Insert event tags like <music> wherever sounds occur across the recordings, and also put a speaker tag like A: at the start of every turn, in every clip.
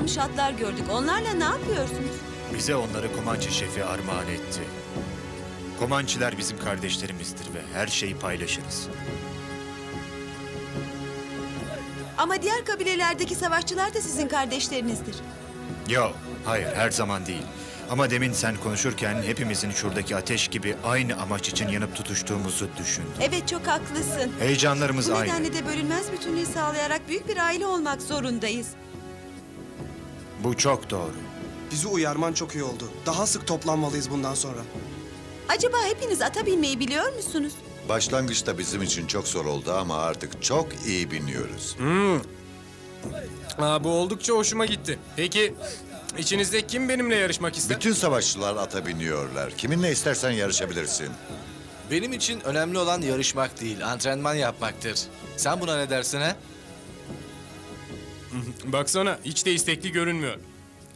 A: bağlanmış atlar gördük. Onlarla ne yapıyorsunuz?
B: Bize onları Komançı şefi armağan etti. Komançılar bizim kardeşlerimizdir ve her şeyi paylaşırız.
A: Ama diğer kabilelerdeki savaşçılar da sizin kardeşlerinizdir.
B: Yok, hayır her zaman değil. Ama demin sen konuşurken hepimizin şuradaki ateş gibi aynı amaç için yanıp tutuştuğumuzu düşündüm.
A: Evet çok haklısın.
B: Heyecanlarımız
A: Bu
B: aynı.
A: nedenle de bölünmez bütünlüğü sağlayarak büyük bir aile olmak zorundayız.
B: Bu çok doğru.
C: Bizi uyarman çok iyi oldu. Daha sık toplanmalıyız bundan sonra.
A: Acaba hepiniz ata binmeyi biliyor musunuz?
D: Başlangıçta bizim için çok zor oldu ama artık çok iyi biniyoruz.
E: Aa, bu oldukça hoşuma gitti. Peki içinizde kim benimle yarışmak ister?
D: Bütün savaşçılar ata biniyorlar. Kiminle istersen yarışabilirsin.
F: Benim için önemli olan yarışmak değil, antrenman yapmaktır. Sen buna ne dersin ha?
E: Baksana hiç de istekli görünmüyor.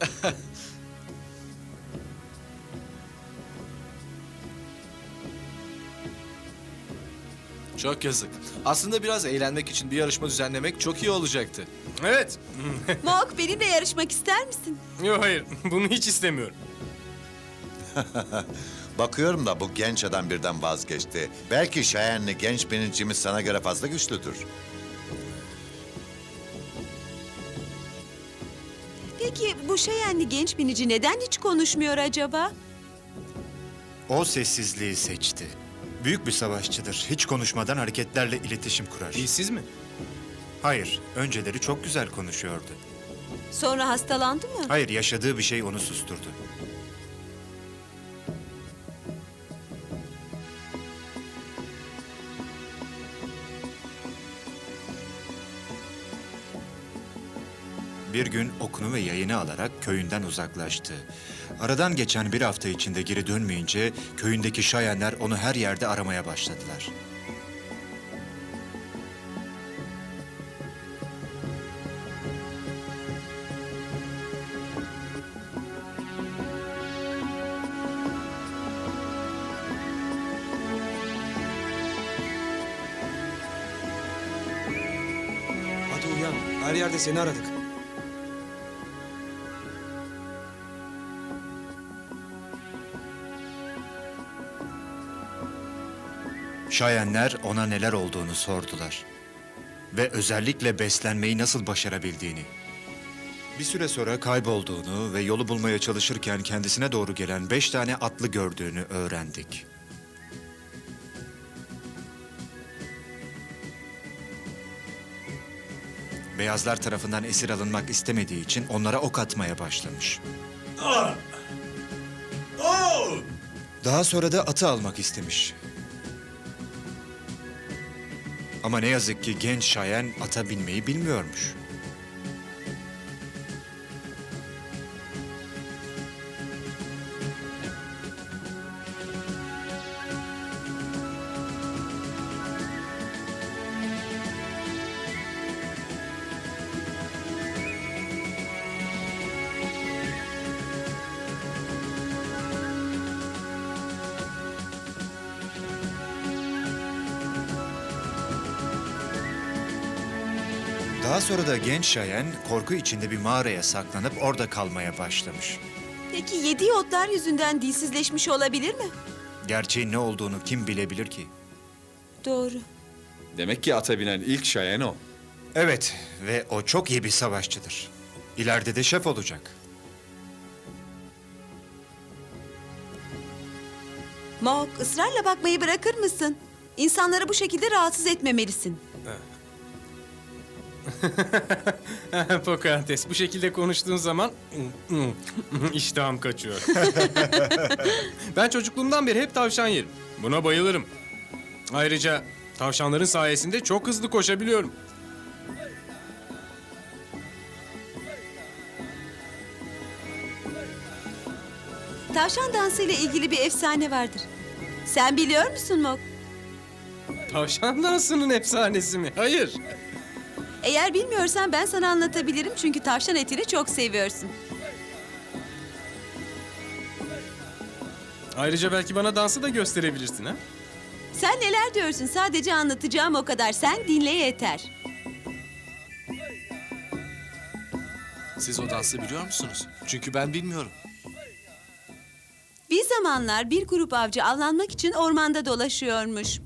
E: <laughs>
F: Çok yazık. Aslında biraz eğlenmek için bir yarışma düzenlemek çok iyi olacaktı.
E: Evet. <laughs>
A: Mok benimle yarışmak ister misin?
E: Yok hayır bunu hiç istemiyorum. <laughs>
D: Bakıyorum da bu genç adam birden vazgeçti. Belki Şayen'le genç binicimiz sana göre fazla güçlüdür.
A: Peki bu Şeyenli genç binici neden hiç konuşmuyor acaba?
B: O sessizliği seçti. Büyük bir savaşçıdır. Hiç konuşmadan hareketlerle iletişim kurar.
E: İyisiz mi?
B: Hayır, önceleri çok güzel konuşuyordu.
A: Sonra hastalandı mı?
B: Hayır, yaşadığı bir şey onu susturdu. Bir gün okunu ve yayını alarak köyünden uzaklaştı. Aradan geçen bir hafta içinde geri dönmeyince köyündeki şayenler onu her yerde aramaya başladılar.
C: Hadi uyan. Her yerde seni aradık.
B: Şayenler ona neler olduğunu sordular. Ve özellikle beslenmeyi nasıl başarabildiğini. Bir süre sonra kaybolduğunu ve yolu bulmaya çalışırken kendisine doğru gelen beş tane atlı gördüğünü öğrendik. Beyazlar tarafından esir alınmak istemediği için onlara ok atmaya başlamış. Daha sonra da atı almak istemiş. Ama ne yazık ki genç Şayen ata binmeyi bilmiyormuş. Daha sonra da genç Şayen korku içinde bir mağaraya saklanıp orada kalmaya başlamış.
A: Peki yediği otlar yüzünden dilsizleşmiş olabilir mi?
B: Gerçeğin ne olduğunu kim bilebilir ki?
A: Doğru.
G: Demek ki ata binen ilk şayan o.
B: Evet ve o çok iyi bir savaşçıdır. İleride de şef olacak.
A: Mok ısrarla bakmayı bırakır mısın? İnsanları bu şekilde rahatsız etmemelisin. <laughs>
E: Pocahontas bu şekilde konuştuğun zaman <laughs> iştahım kaçıyor. <laughs> ben çocukluğumdan beri hep tavşan yerim. Buna bayılırım. Ayrıca tavşanların sayesinde çok hızlı koşabiliyorum.
A: Tavşan dansı ile ilgili bir efsane vardır. Sen biliyor musun Mok?
E: Tavşan dansının efsanesi mi? Hayır.
A: Eğer bilmiyorsan ben sana anlatabilirim çünkü tavşan etini çok seviyorsun.
E: Ayrıca belki bana dansı da gösterebilirsin ha?
A: Sen neler diyorsun? Sadece anlatacağım o kadar. Sen dinle yeter.
F: Siz o dansı biliyor musunuz? Çünkü ben bilmiyorum.
A: Bir zamanlar bir grup avcı avlanmak için ormanda dolaşıyormuş.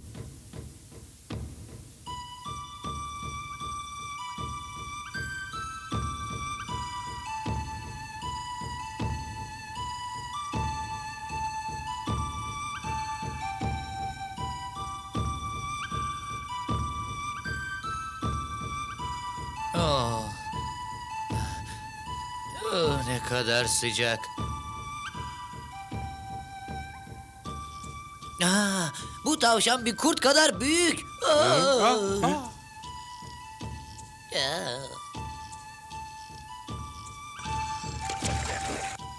H: Kadar sıcak. Aa, bu tavşan bir kurt kadar büyük. Oh. Aa.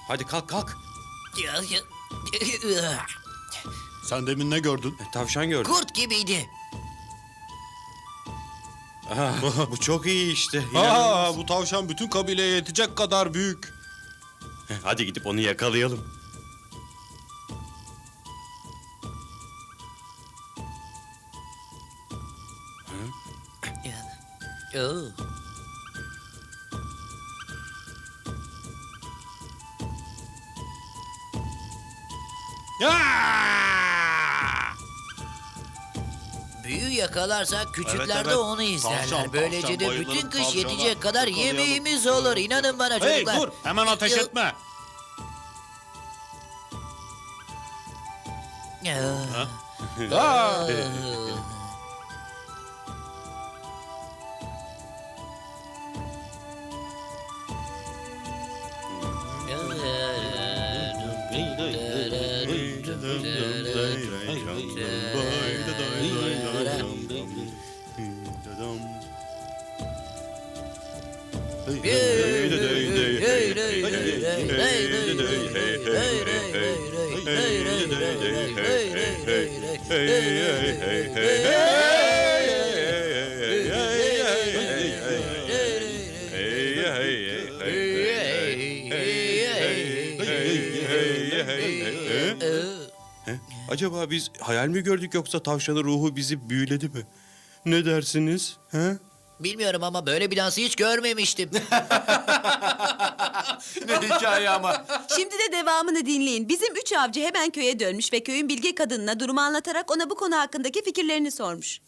G: Hadi kalk kalk.
I: Sen demin ne gördün?
G: E, Tavşan gördüm.
H: Kurt gibiydi.
G: bu çok iyi işte.
I: Aa, bu tavşan bütün kabileye yetecek kadar büyük. <laughs>
G: Hadi gidip onu yakalayalım.
H: Oh. Büyü yakalarsak küçükler
I: Evet,
H: de
I: evet.
H: onu izlerler.
I: Tavşan,
H: Böylece
I: tavşan,
H: de
I: bayılırım
H: bütün kış
I: tavşana.
H: yetecek kadar
I: Yakalayalım.
H: yemeğimiz olur. İnanın bana
I: Hey
H: çocuklar.
I: dur hemen ateş etme.
H: Ah.
I: Aa, <laughs>
G: Acaba biz hayal mi gördük yoksa tavşanın ruhu bizi büyüledi mi? Ne dersiniz? He?
H: Bilmiyorum ama böyle bir dansı hiç görmemiştim. <laughs>
F: Ne hikaye ama.
A: Şimdi de devamını dinleyin. Bizim üç avcı hemen köye dönmüş ve köyün bilge kadınına durumu anlatarak ona bu konu hakkındaki fikirlerini sormuş.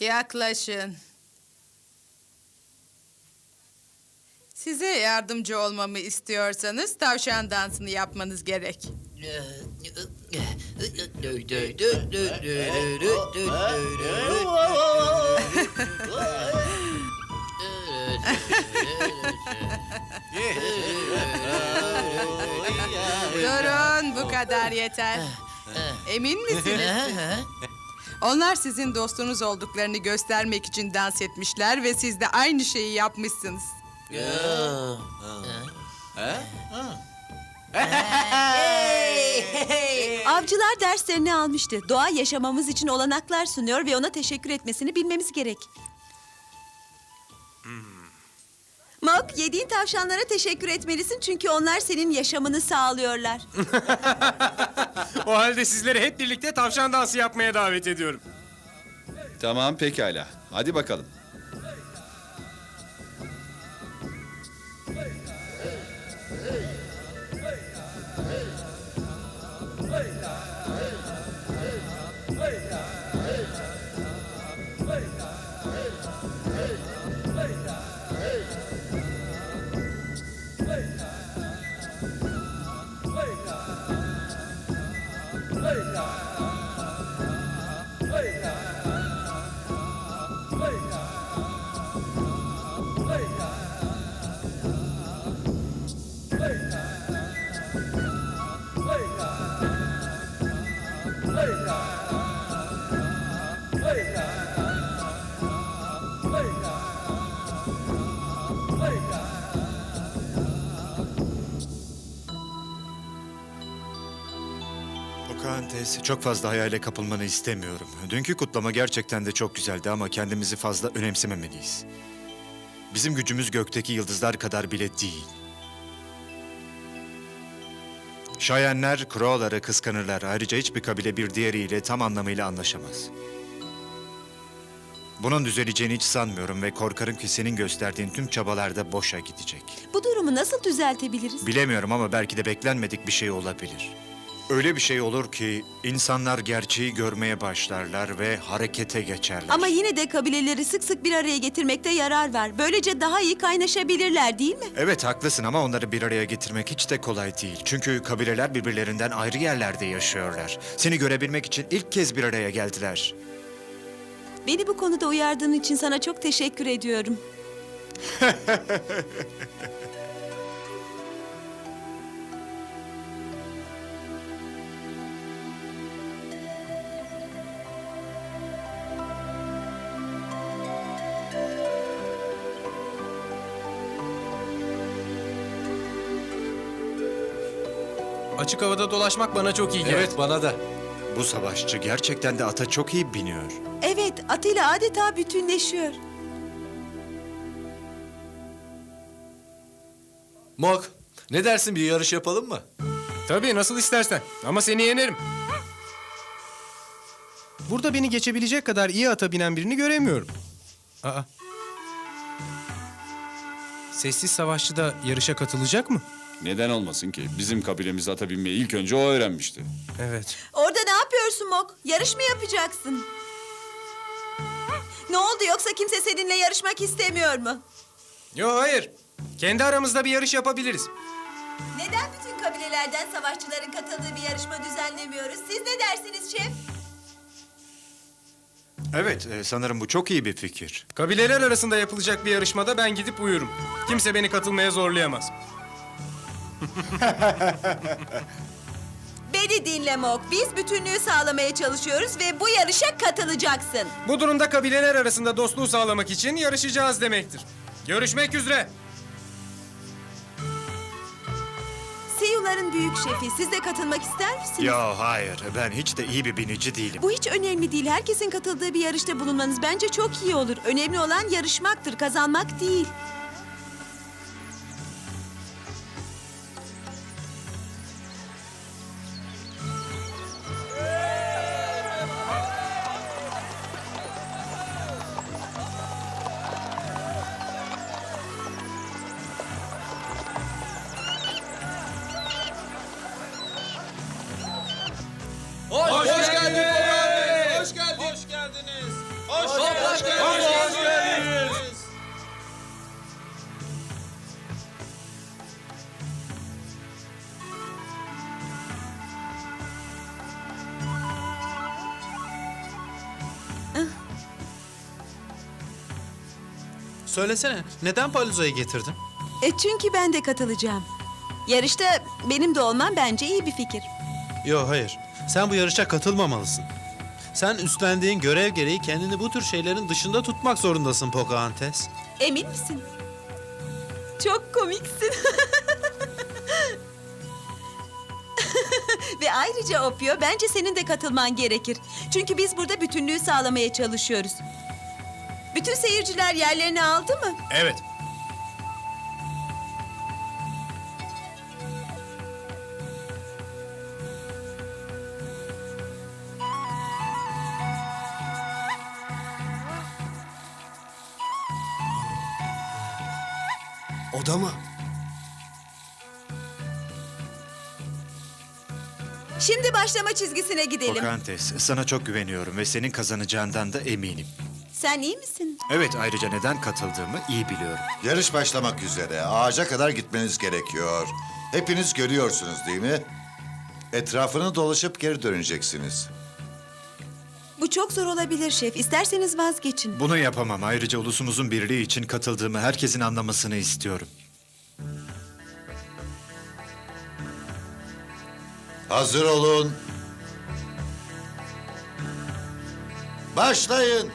J: Yaklaşın. Size yardımcı olmamı istiyorsanız tavşan dansını yapmanız gerek. Durun bu kadar yeter. Emin misiniz? Onlar sizin dostunuz olduklarını göstermek için dans etmişler ve siz de aynı şeyi yapmışsınız.
A: Avcılar derslerini almıştı. Doğa yaşamamız için olanaklar sunuyor ve ona teşekkür etmesini bilmemiz gerek. Mok, yediğin tavşanlara teşekkür etmelisin çünkü onlar senin yaşamını sağlıyorlar. <laughs>
E: O halde sizleri hep birlikte tavşan dansı yapmaya davet ediyorum.
G: Tamam pekala. Hadi bakalım.
B: Çok fazla hayale kapılmanı istemiyorum. Dünkü kutlama gerçekten de çok güzeldi ama kendimizi fazla önemsememeliyiz. Bizim gücümüz gökteki yıldızlar kadar bile değil. Şayenler Crow'ları kıskanırlar. Ayrıca hiçbir kabile bir diğeriyle tam anlamıyla anlaşamaz. Bunun düzeleceğini hiç sanmıyorum ve korkarım ki senin gösterdiğin tüm çabalar da boşa gidecek.
A: Bu durumu nasıl düzeltebiliriz?
B: Bilemiyorum ama belki de beklenmedik bir şey olabilir. Öyle bir şey olur ki insanlar gerçeği görmeye başlarlar ve harekete geçerler.
A: Ama yine de kabileleri sık sık bir araya getirmekte yarar var. Böylece daha iyi kaynaşabilirler değil mi?
B: Evet haklısın ama onları bir araya getirmek hiç de kolay değil. Çünkü kabileler birbirlerinden ayrı yerlerde yaşıyorlar. Seni görebilmek için ilk kez bir araya geldiler.
A: Beni bu konuda uyardığın için sana çok teşekkür ediyorum. <laughs>
E: Açık havada dolaşmak bana çok iyi geldi.
F: Evet bana da.
B: Bu savaşçı gerçekten de ata çok iyi biniyor.
A: Evet, atıyla adeta bütünleşiyor.
F: Mok, ne dersin bir yarış yapalım mı?
E: Tabii nasıl istersen ama seni yenerim. Burada beni geçebilecek kadar iyi ata binen birini göremiyorum. Aa. Sessiz savaşçı da yarışa katılacak mı?
K: Neden olmasın ki? Bizim kabilemiz ata binmeyi ilk önce o öğrenmişti.
E: Evet.
A: Orada ne yapıyorsun Mok? Yarış mı yapacaksın? Ne oldu yoksa kimse seninle yarışmak istemiyor mu?
E: Yo hayır. Kendi aramızda bir yarış yapabiliriz.
A: Neden bütün kabilelerden savaşçıların katıldığı bir yarışma düzenlemiyoruz? Siz ne dersiniz şef?
B: Evet, e, sanırım bu çok iyi bir fikir.
E: Kabileler arasında yapılacak bir yarışmada ben gidip uyurum. Kimse beni katılmaya zorlayamaz.
A: Beni dinle Mok. Biz bütünlüğü sağlamaya çalışıyoruz ve bu yarışa katılacaksın.
E: Bu durumda kabileler arasında dostluğu sağlamak için yarışacağız demektir. Görüşmek üzere.
A: Siyuların büyük şefi. Siz de katılmak ister misiniz?
B: Ya hayır, ben hiç de iyi bir binici değilim.
A: Bu hiç önemli değil. Herkesin katıldığı bir yarışta bulunmanız bence çok iyi olur. Önemli olan yarışmaktır, kazanmak değil.
L: Söylesene, neden Paluza'yı getirdin?
A: E çünkü ben de katılacağım. Yarışta benim de olmam bence iyi bir fikir.
L: Yo hayır, sen bu yarışa katılmamalısın. Sen üstlendiğin görev gereği kendini bu tür şeylerin dışında tutmak zorundasın Pocahontas.
A: Emin misin? Çok komiksin. Ve ayrıca Opio, bence senin de katılman gerekir. Çünkü biz burada bütünlüğü sağlamaya çalışıyoruz. Bütün seyirciler yerlerini aldı mı?
E: Evet.
C: O da mı?
A: Şimdi başlama çizgisine gidelim.
B: Pocahontas, sana çok güveniyorum ve senin kazanacağından da eminim.
A: Sen iyi misin?
B: Evet, ayrıca neden katıldığımı iyi biliyorum.
D: Yarış başlamak üzere. Ağaca kadar gitmeniz gerekiyor. Hepiniz görüyorsunuz değil mi? Etrafını dolaşıp geri döneceksiniz.
A: Bu çok zor olabilir şef. İsterseniz vazgeçin.
B: Bunu yapamam. Ayrıca ulusumuzun birliği için katıldığımı herkesin anlamasını istiyorum.
D: Hazır olun. Başlayın.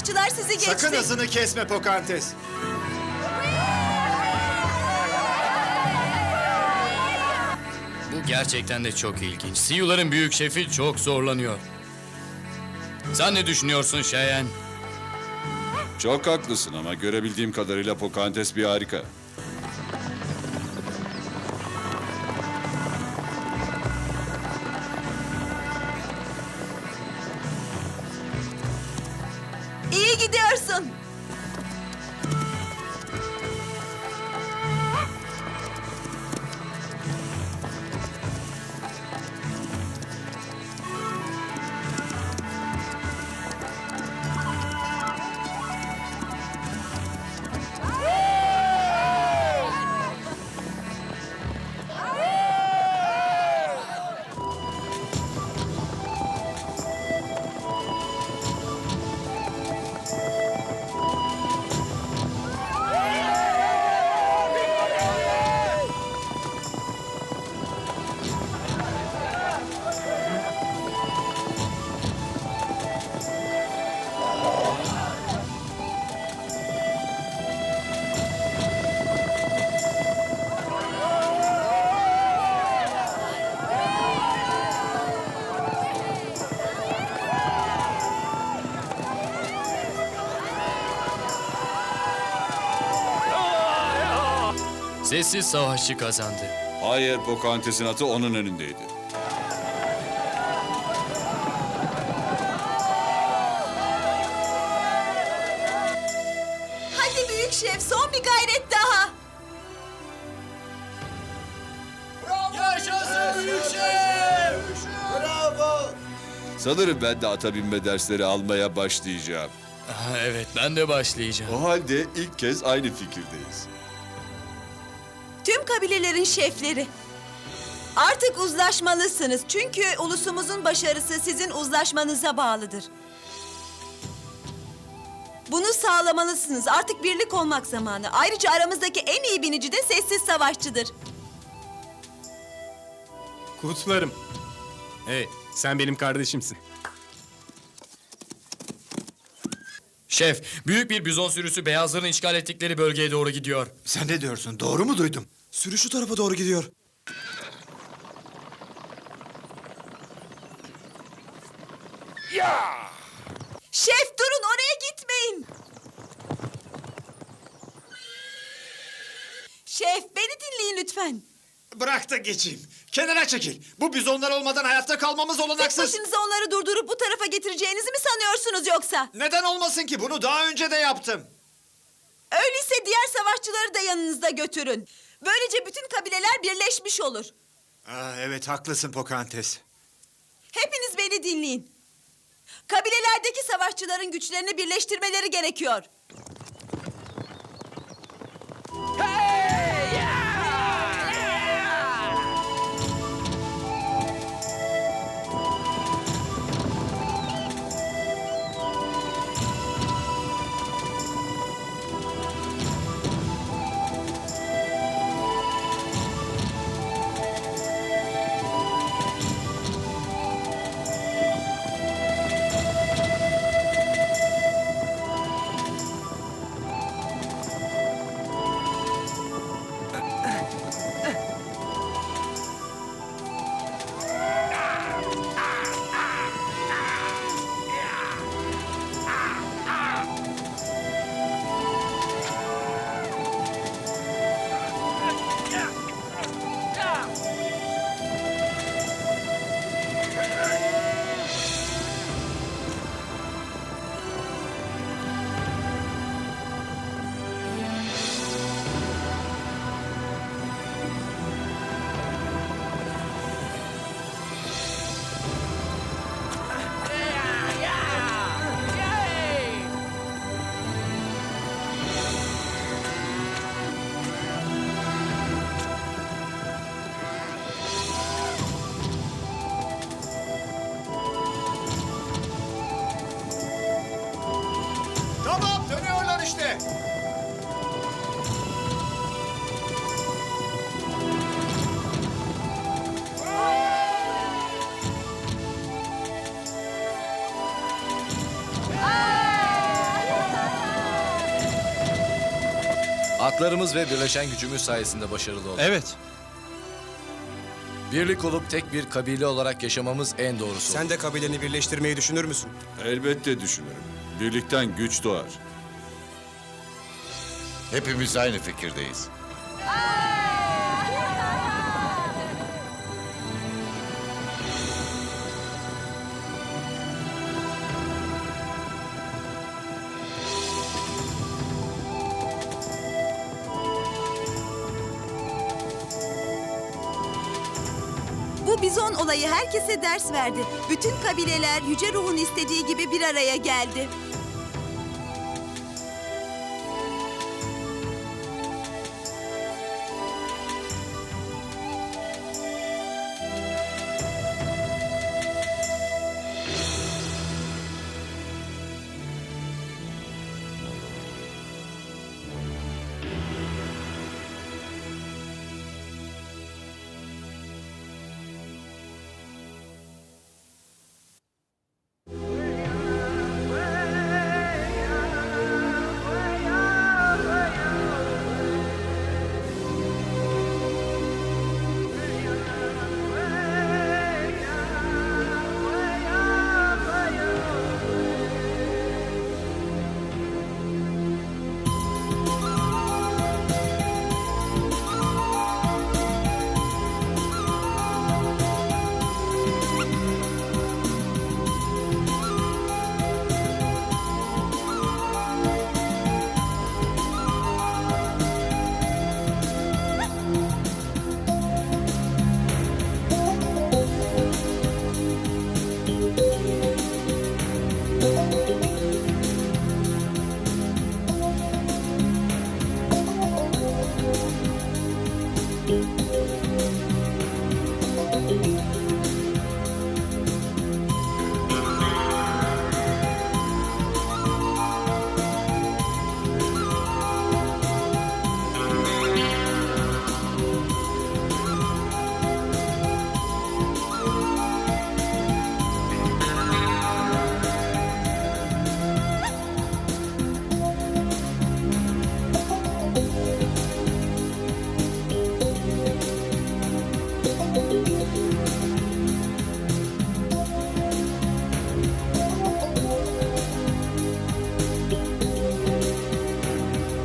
A: Savaşçılar sizi geçti.
B: Sakın hızını kesme Pokantes.
M: Bu gerçekten de çok ilginç. Siyuların büyük şefi çok zorlanıyor. Sen ne düşünüyorsun Şayen?
K: Çok haklısın ama görebildiğim kadarıyla Pokantes bir harika.
A: Amen
M: Sessiz savaşçı kazandı.
K: Hayır Pokantes'in atı onun önündeydi.
A: Hadi büyük şef son bir gayret daha.
K: Sanırım ben de ata binme dersleri almaya başlayacağım.
M: Ah, Evet ben de başlayacağım.
K: O halde ilk kez aynı fikirdeyiz.
A: Kabilelerin şefleri. Artık uzlaşmalısınız. Çünkü ulusumuzun başarısı sizin uzlaşmanıza bağlıdır. Bunu sağlamalısınız. Artık birlik olmak zamanı. Ayrıca aramızdaki en iyi binici de sessiz savaşçıdır.
E: Kutlarım. Hey, sen benim kardeşimsin.
M: Şef, büyük bir bizon sürüsü beyazların işgal ettikleri bölgeye doğru gidiyor.
B: Sen ne diyorsun? Doğru mu duydum?
C: Sürü şu tarafa doğru gidiyor.
A: Şef durun oraya gitmeyin. Şef beni dinleyin lütfen.
B: Bırak da geçeyim. Kenara çekil. Bu bizonlar olmadan hayatta kalmamız
A: Tek
B: olanaksız.
A: başınıza onları durdurup bu tarafa getireceğinizi mi sanıyorsunuz yoksa?
B: Neden olmasın ki? Bunu daha önce de yaptım.
A: Öyleyse diğer savaşçıları da yanınızda götürün. Böylece bütün kabileler birleşmiş olur.
B: Aa, evet haklısın Pokantes.
A: Hepiniz beni dinleyin. Kabilelerdeki savaşçıların güçlerini birleştirmeleri gerekiyor.
F: Atlarımız ve birleşen gücümüz sayesinde başarılı olduk.
L: Evet.
F: Birlik olup tek bir kabile olarak yaşamamız en doğrusu.
C: Sen de kabileni birleştirmeyi düşünür müsün?
K: Elbette düşünürüm. Birlikten güç doğar.
D: Hepimiz aynı fikirdeyiz.
A: Bu bizon olayı herkese ders verdi. Bütün kabileler Yüce Ruh'un istediği gibi bir araya geldi.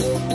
A: thank you.